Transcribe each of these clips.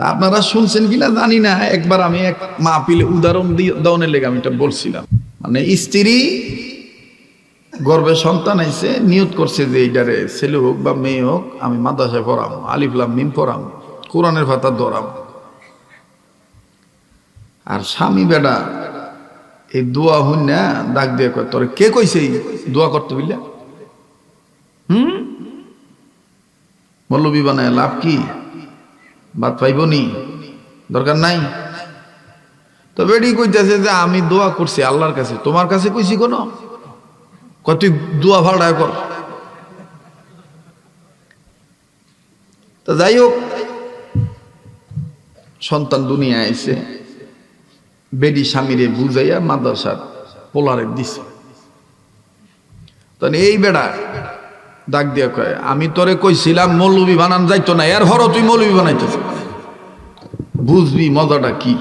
তা আপনারা শুনছেন কিনা জানি না। একবার আমি এক মা পিলে উদাহরণ দিয়ে লেগে আমি এটা বলছিলাম। মানে স্ত্রী গর্বে সন্তান আইসে নিয়ত করছে যে এইটারে ছেলে হোক বা মেয়ে হোক, আমি মাদ্রাসায় পড়াম আলিফলাম মিম পড়াম, কোরআনের পাতা দরাম আর স্বামী বেটা, এই দোয়া হইন না, ডাক দিয়ে কয়, তোর কে কইছে দোয়া করতে বুঝলে হুম? মল্লবী বানায় লাভ কি? ভাত পাইব নি দরকার নাই? তো বেডি কইতেছে যে আমি দোয়া করছি আল্লাহর কাছে। তোমার কাছে কইছি কোন? কত দোয়া ভাড়ায় কর। তো যাই হোক, সন্তান দুনিয়া আইছে। বেডি স্বামীরে বুঝাইয়া মাদ্রাসার পোলারে দিছে। তখন এই বেড়া ডাক দিয়া কয়, আমি তোরে কইছিলাম মৌলবি বানান যাইতো না, এর হর তুই মৌলবি বানাইতেছ বুঝবি মজাটা কি?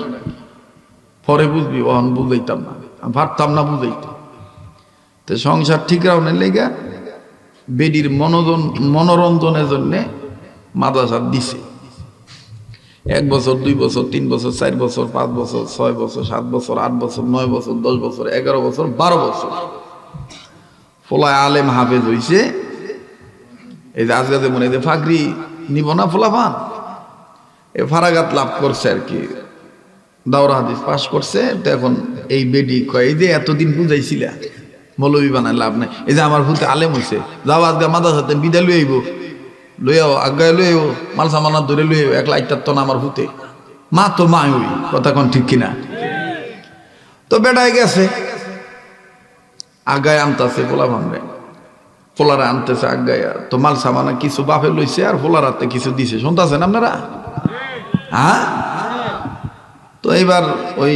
পরে বুঝবি, অহন বুঝাইতাম না পারতাম না বুঝাইতে। তো সংসার ঠিক রাউনের লেগা, বেডির মনোজন, মনোরঞ্জনের জন্য মাদ্রাসা দিছে। এক বছর, দুই বছর, তিন বছর, চার বছর, পাঁচ বছর, ছয় বছর, সাত বছর, আট বছর, নয় বছর, দশ বছর, এগারো বছর, বারো বছর। ফলায় আলেম হাফেজ হইছে এই যে আজকে মনে যে ফাকরি নিব না ফোলাফান? এ ফারাগাত লাভ করছে আর কি। দাওরা হাদিস পাশ করছে, তো এখন এই বেডি কয় যে এতদিন বুঝাইছিলা মৌলবী বানায় লাভ নাই। এই যে আমার ভূতে আলেম হইছে, যাও আজকে মাদার সাথে বিদায় লই আইব, লই আও, আগায় লই আইব, মাল সামানা ধরে লই আইব এক লাইটার তো না আমার ভূতে। মা তো মা ওই, কথা কোন ঠিক কিনা? তো বেটায় গেছে, আগায় আনতাছে পোলা ভাঙবে পোলারা আনতেছে, আগায়া। তো মাল সামানা কিছু বাপে লইছে আর পোলারাতে কিছু দিছে। শুনতেছেন আপনারা? হ্যাঁ? তো এবার ওই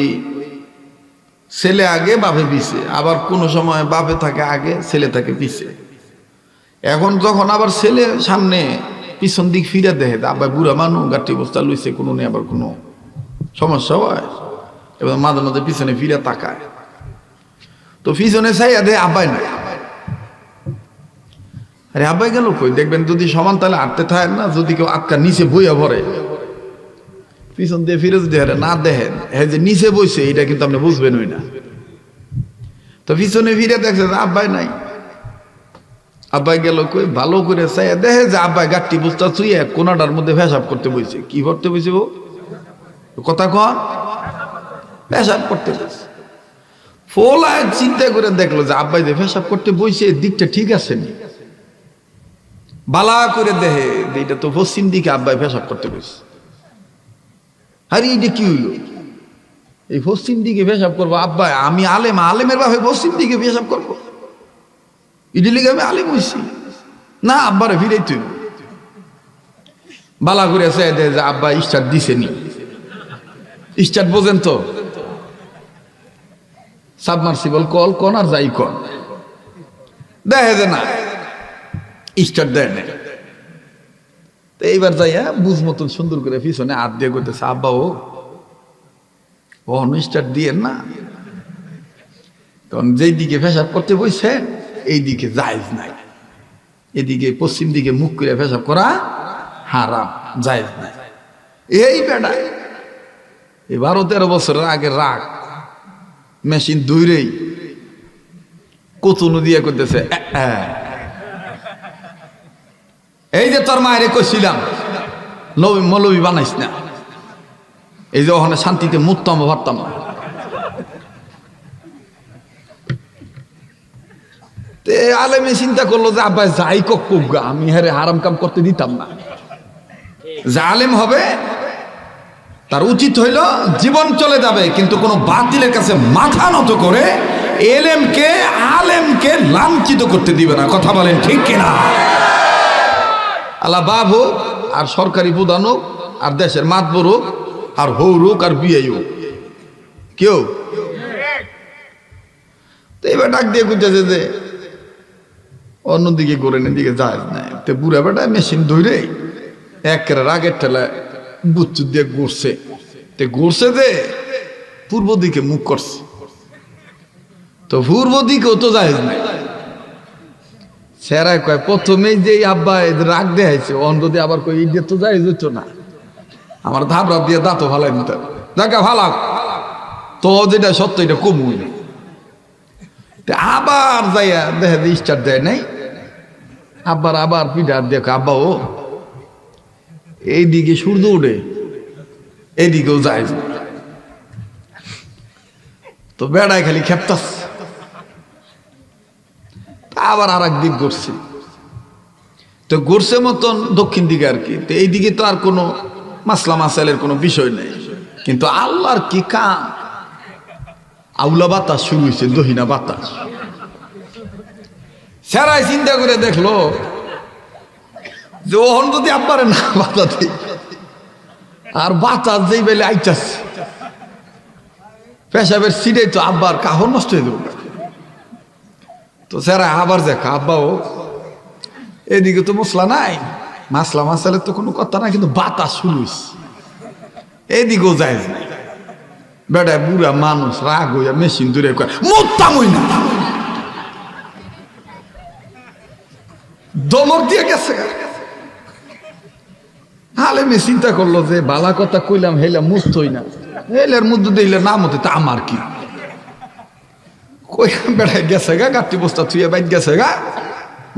ছেলে আগে, বাপে পিছে। আবার কোনো সময় বাপে থাকে আগে, ছেলে থাকে পিছে। এখন যখন আবার ছেলে সামনে পিছন দিক ফিরে দেখে আবার বুড়া মানুষ গাঠি বস্তা লইছে, কোনো নেই আবার কোনো সমস্যা হয়? এবার মাঝে মাঝে পিছনে ফিরে তাকায়। তো পিছনে চাইয়া দে আব্বাই নাই। আরে আব্বাই গেল কই? দেখবেন যদি সমান তাহলে আটতে থাকে না, যদি কেউ আটকা নিচে বইয়া ভরে। পিছন দিয়ে ফিরে যদি হারে না দেখেন হ্যাঁ যে নিচে বইছে, এটা কিন্তু আপনি বুঝবেন ওই না। তো পিছনে ফিরে দেখছে আব্বাই নাই। আব্বাই গেল কই? ভালো করে চাইয়া দেখে যে আব্বাই গাঠটি বুঝতে চুইয়া কোনাটার মধ্যে পেশাব করতে বইছে। কি করতে বইছে বউ? কথা কন পেশাব করতে বইছে। ফোলায় চিন্তা করে দেখল যে আব্বাই যে পেশাব করতে বইছে দিকটা ঠিক আছে নি? বালা করে যে এটা তো পশ্চিম দিকে আব্বাই পেশাব করতে বইছে আরে এইটা কি হইল? এই পশ্চিম দিকে পেশাব করব আব্বা আমি আলেম, আলেমের বাপে পশ্চিম দিকে পেশাব করব। ইডি লিগে আমি আলেম হইছি। না, আব্বারে ফিরে তুই বালা করে আছে যে আব্বা স্টার্ট দিছে নি। স্টার্ট বোঝেন তো। সাবমার্সিবল কল, কোন আর যাই কন। দেখে যে না। স্টার্ট দেয় না তো এইবার যাইয়া বুঝ মতন সুন্দর করে পিছনে হাত দিয়ে করতেছে আব্বা ও ও স্টার্ট দিয়েন না। তখন যেই দিকে পেশাব করতে বইছে এই দিকে জায়েজ নাই। এদিকে পশ্চিম দিকে মুখ করে পেশাব করা হারাম জায়েজ নাই। এই বেটা এই বারো তেরো বছরের আগে রাগ মেশিন দূরেই কচুনু দিয়ে করতেছে "এ, এ।" এই যে তোর মায়ের কইছিলাম, নবী মৌলবী বানাইস না। এই যে ওখানে শান্তিতে মুক্তাম ভাবতাম তে আলেমে চিন্তা করল যে আব্বাই যাই কক গা, আমি হারে হারাম কাম করতে দিতাম না। যে আলেম হবে, তার উচিত হইল জীবন চলে যাবে, কিন্তু কোনো বাতিলের কাছে মাথা নত করে এলেমকে, আলেমকে লাঞ্ছিত করতে দিবে না। কথা বলেন ঠিক কিনা? আল্লাহ বাপ হোক, আর সরকারি প্রধান হোক, আর দেশের মাতবর হোক, আর হৌর হোক, আর বিয়ে হোক। কেউ তো এবার ডাক দিয়ে খুঁজতেছে যে, অন্যদিকে করে এদিকে যায় না। তো বুড়া বেটা মেশিন ধরে একের রাগের ঠেলা বুচ্চু দিয়ে ঘুরছে। তো ঘুরছে যে, পূর্ব দিকে মুখ করছে। তো পূর্ব দিকেও তো যায় না সেরাই কয়, প্রথমেই যে আব্বা রাগ দেখাইছে, অন যদি আবার কই ইডিয়ে তো যাই যেত না। আমার ধাবরা দিয়ে দাঁতও ভালাই নিতে দেখা ভালা তো যেটা সত্য, এটা কমুই না। আবার যাইয়া দেখে যে স্টার্ট দেয় নাই। আবার আবার পিঠার দেখ, আব্বা ও, এইদিকে সূর্য উঠে, এইদিকেও যায় তো বেড়ায় খালি খেপতাস আবার আর দিক ঘুরছে। তো ঘুরছে মতন দক্ষিণ দিকে আর কি। তো এইদিকে তো আর কোনো মাসলা মাসালের কোনো বিষয় নেই। কিন্তু আল্লাহর কি কাম? আউলা বাতাস শুরু হয়েছে, দহিনা বাতাস। সেরাই চিন্তা করে দেখল যে ওহন যদি আব্বারে না বাতাতে, আর বাতাস যেই বেলে আইতাছে। পেশাবের সিটে তো আব্বার কাহর নষ্ট হয়ে দেবো তো স্যারা, আবার দেখা, আব্বাও। এদিকে তো মশলা নাই। মাসলা মাসালের তো কোনো কথা নাই, কিন্তু বাতাস হয়েছে এদিকেও যায় বেটা বুড়া মানুষ রাগ হইয়া মেশিন দূরে মোত্তামই না। দমক দিয়ে গেছে। হালেমে চিন্তা করল যে, বালা কথা কইলাম হেলা মুস্ত হই না। হেলের মধ্যে দিলে নাম হতে তা আমার কি? কই বেড়ায় গেছে গা গাঠি বস্তা থুয়ে বাইক গেছে গা।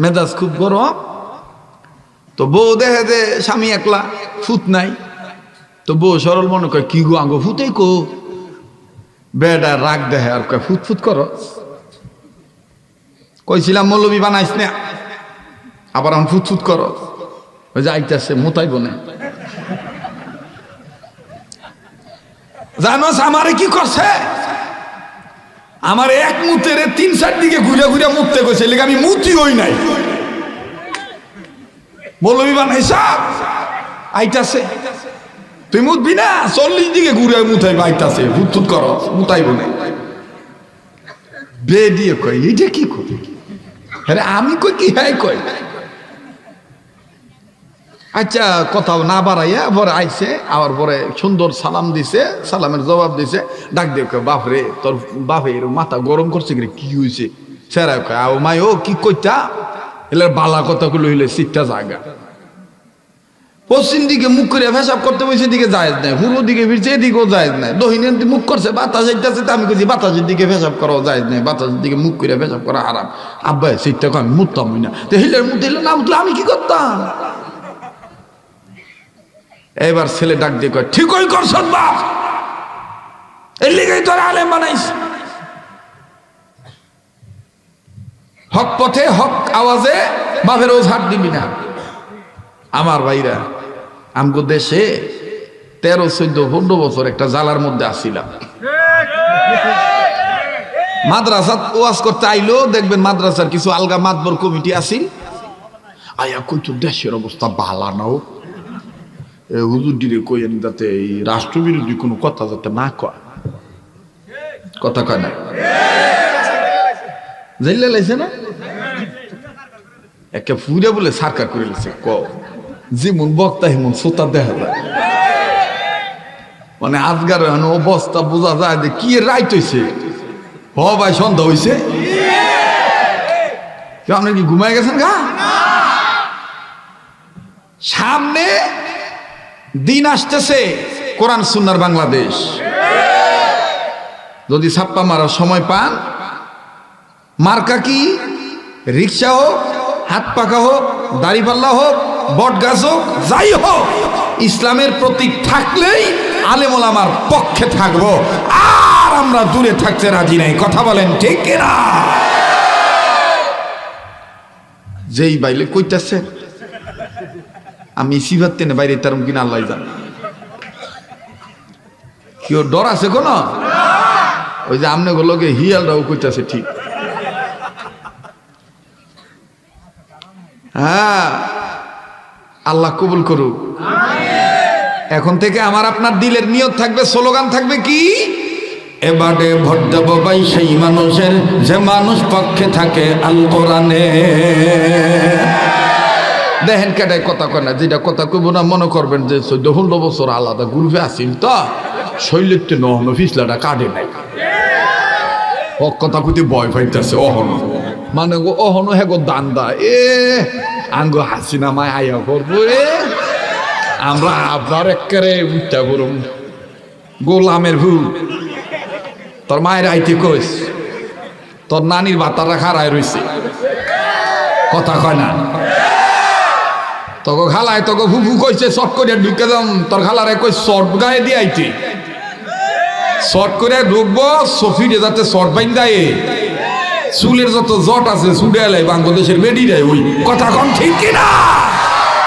মেজাজ খুব গরম। তো বউ দেখে যে স্বামী একলা, ফুত নাই। তো বউ সরল মনে কয় কি গো আঙ্গো, ফুতেই কো? বেডা রাগ দেহে আর কয় ফুট ফুট করো। কইছিলাম মৌলবি বানাইস না। আবার আমি ফুট ফুট কর। ওই যে আইতাছে, মোতাইব না। জানোস আমারে কি করছে? আমার এক মুহূর্তের তিন, চার দিকে ঘুরে ঘুরে মুখতে গেছে লেগে আমি মুতি হই নাই। বলল বিমান হিসাব আইতাছে। তুই মুতবি না? চল্লিশ দিকে ঘুরে মুতাই, আইতাছে। হুতুত কর, মুতাইব না। বে দিয়ে কয়, এইটা কি কই আরে আমি কই কি হ্যাঁ কই আচ্ছা কোথাও না বাড়াইয়া পরে আইছে, আবার পরে সুন্দর সালাম দিছে, সালামের জবাব দিছে। ডাক দিয়ে বাপরে তোর বাপে মাথা গরম করছে কি? কি হয়েছে কয়, আও মাই, ও কি কইতা? এলে বালা কথা গুলো হইলে সিটটা জাগা। পশ্চিম দিকে মুখ করে ফেসাব করতে বসে দিকে জায়েজ নাই, পূর্ব দিকে ফিরছে, এদিকেও জায়েজ নাই। দিকে মুখ করছে, বাতাস তো আমি কইছি, বাতাসের দিকে ফেসাব করাও জায়েজ নাই, বাতাসের দিকে মুখ করে ফেসাব করা আরাম আব্বাই, সিটটা আমি মুততাম না। তো হিলের মুতে হিলে না, মুতলে আমি কি করতাম? এবার ছেলে ডাক দিয়ে কয়, ঠিকই করছ বাপ। এর লিগেই তোর আলেম বানাইস হক পথে, হক আওয়াজে বাপের ওঝ হাত দিবি না। আমার ভাইরা, আমগো দেশে তেরো, চোদ্দ, পনেরো বছর একটা জালার মধ্যে আসছিলাম মাদ্রাসা ওয়াজ করতে আইলো, দেখবেন মাদ্রাসার কিছু আলগা মাতবর কমিটি আসিল আয়া কই তো দেশের অবস্থা ভালা হুজুর ডিরে কইেন যাতে এই রাষ্ট্রবিরোধী কোনো কথা যাতে না কয়। কথা কয় না? জেলে লাইছে না? একে ফুরে বলে সারকার করে লেছে ক যেমন বক্তা হেমন শ্রোতা দেখা যায়। মানে আজগার অবস্থা বোঝা যায় যে কি রাইট হয়েছে হ ভাই, সন্ধ্যা হয়েছে আপনি কি ঘুমাই গেছেন গা? সামনে দিন আসতেছে কোরআন সুন্নার বাংলাদেশ। যদি ছাপ্পা মারার সময় পান, মার্কা কি? রিক্সা হোক, হাত পাকা হোক দাড়িপাল্লা হোক বট গাছ হোক, যাই হোক, ইসলামের প্রতীক থাকলেই আলেমুল আমার পক্ষে থাকব। আর আমরা দূরে থাকতে রাজি নাই, কথা বলেন ঠিক না যেই বাইলে কইতাছে আমি সিভার তেনে বাইরে তার কিনা আল্লাহ জান। কেউ ডর আছে কোন? ওই যে আমনে গুলোকে হিয়ালরাও কইতাছে ঠিক। হ্যাঁ আল্লাহ কবুল করুক। এখন থেকে আমার আপনার দিলের নিয়ত থাকবে, স্লোগান থাকবে কি? এবারে ভোট দেব ভাই সেই মানুষের, যে মানুষ পক্ষে থাকে আল কোরআনে। দেখেন কেটাই কথা কয় না যেটা কথা কইব না, মনে করবেন যে চোদ্দ পনেরো বছর আলাদা গ্রুপে আসিল তো। শৈলের নহন ফিসলাটা কাটে নাই। কথা কইতে ভয় পাইতেছে, অহন। মানে গো অহন হে গো দান্দা, এ, আঙ্গো হাসিনা মায় আয়া করব, এ। আমরা আপনার একেবারে উঠটা করুন গোলামের ভুল। তোর মায়ের আইতে কইস, তোর নানির বাতারা খারায় রইছে। কথা কয় না। তোকে খালায় তোকে ফুফু কইছে শর্ট করে ঢুকে দাম। তোর খালারে কই শর্ট গায়ে দিয়ে আইতে শর্ট করে ঢুকবো, সফিরে যাতে শর্ট বাইন দেয় চুলের যত জট আছে সুডে এলাই বাংলাদেশের দেয় ওই কথা কম ঠিক কিনা?